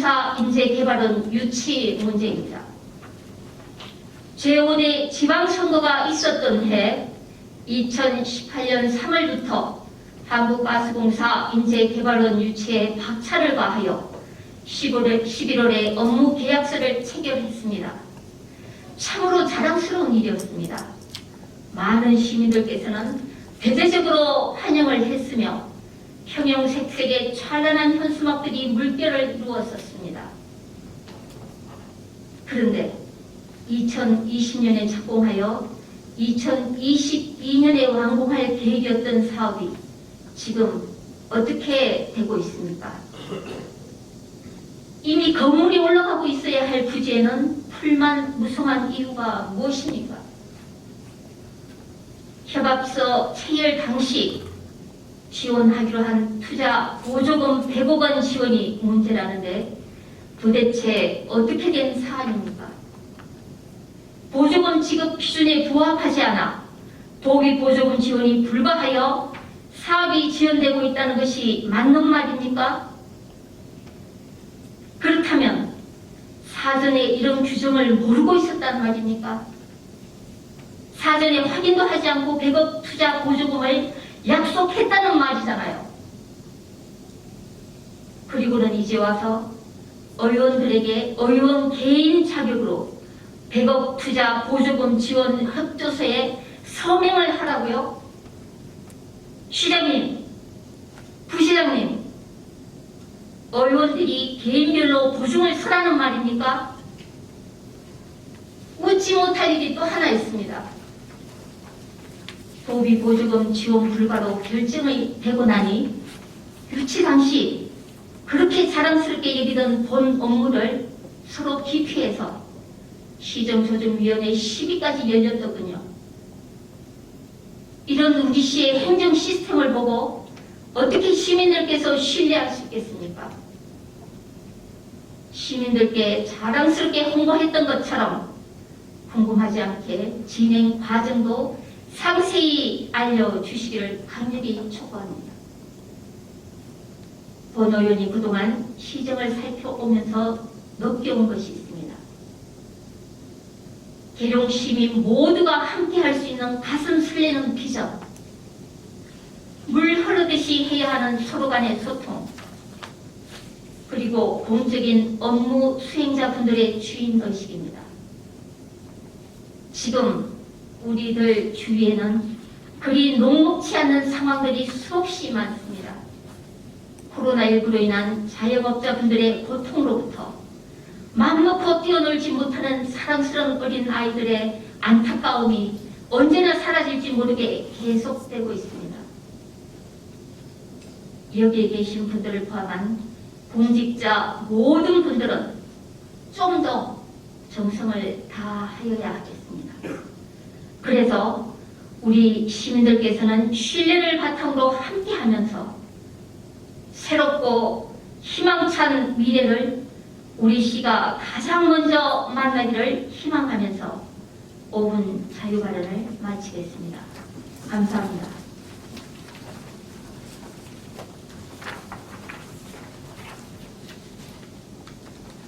파수공사 인재 개발은 유치 문제입니다. 제5대 지방선거가 있었던 해 2018년 3월부터 한국가스공사 인재개발원 유치에 박차를 가하여 11월에, 11월에 업무 계약서를 체결했습니다. 참으로 자랑스러운 일이었습니다. 많은 시민들께서는 대대적으로 환영을 했으며 형용색색의 찬란한 현수막들이 물결을 이루었었습니다. 그런데 2020년에 착공하여 2022년에 완공할 계획이었던 사업이 지금 어떻게 되고 있습니까? 이미 건물이 올라가고 있어야 할 부지에는 풀만 무성한 이유가 무엇입니까? 협약서 체결 당시 지원하기로 한 투자 보조금 100억 원 지원이 문제라는데 도대체 어떻게 된 사안입니까? 보조금 지급 기준에 부합하지 않아 도비 보조금 지원이 불가하여 사업이 지연되고 있다는 것이 맞는 말입니까? 그렇다면 사전에 이런 규정을 모르고 있었단 말입니까? 사전에 확인도 하지 않고 100억 투자 보조금을 약속했다는 말이잖아요. 그리고는 이제 와서 의원들에게 의원 개인 자격으로 100억 투자 보조금 지원 협조서에 서명을 하라고요? 시장님, 부시장님, 의원들이 개인별로 보증을 서라는 말입니까? 웃지 못할 일이 또 하나 있습니다. 도비 보조금 지원 불가로 결정이 되고 나니 유치 당시 그렇게 자랑스럽게 여기던 본 업무를 서로 기피해서 시정조정위원회 시비까지 열렸더군요. 이런 우리 시의 행정 시스템을 보고 어떻게 시민들께서 신뢰할 수 있겠습니까? 시민들께 자랑스럽게 홍보했던 것처럼 궁금하지 않게 진행 과정도 상세히 알려주시기를 강력히 촉구합니다. 본 의원이 그동안 시정을 살펴오면서 느껴온 것이 있습니다. 계룡 시민 모두가 함께 할 수 있는 가슴 설레는 비전, 물 흐르듯이 해야 하는 서로 간의 소통, 그리고 공적인 업무 수행자분들의 주인 의식입니다. 지금 우리들 주위에는 그리 녹록치 않는 상황들이 수없이 많습니다. 코로나19로 인한 자영업자분들의 고통으로부터 맘 놓고 뛰어놀지 못하는 사랑스러운 어린 아이들의 안타까움이 언제나 사라질지 모르게 계속되고 있습니다. 여기에 계신 분들을 포함한 공직자 모든 분들은 좀 더 정성을 다하여야 하겠습니다. 그래서 우리 시민들께서는 신뢰를 바탕으로 함께하면서 새롭고 희망찬 미래를 우리 시가 가장 먼저 만나기를 희망하면서 5분 자유 발언을 마치겠습니다. 감사합니다.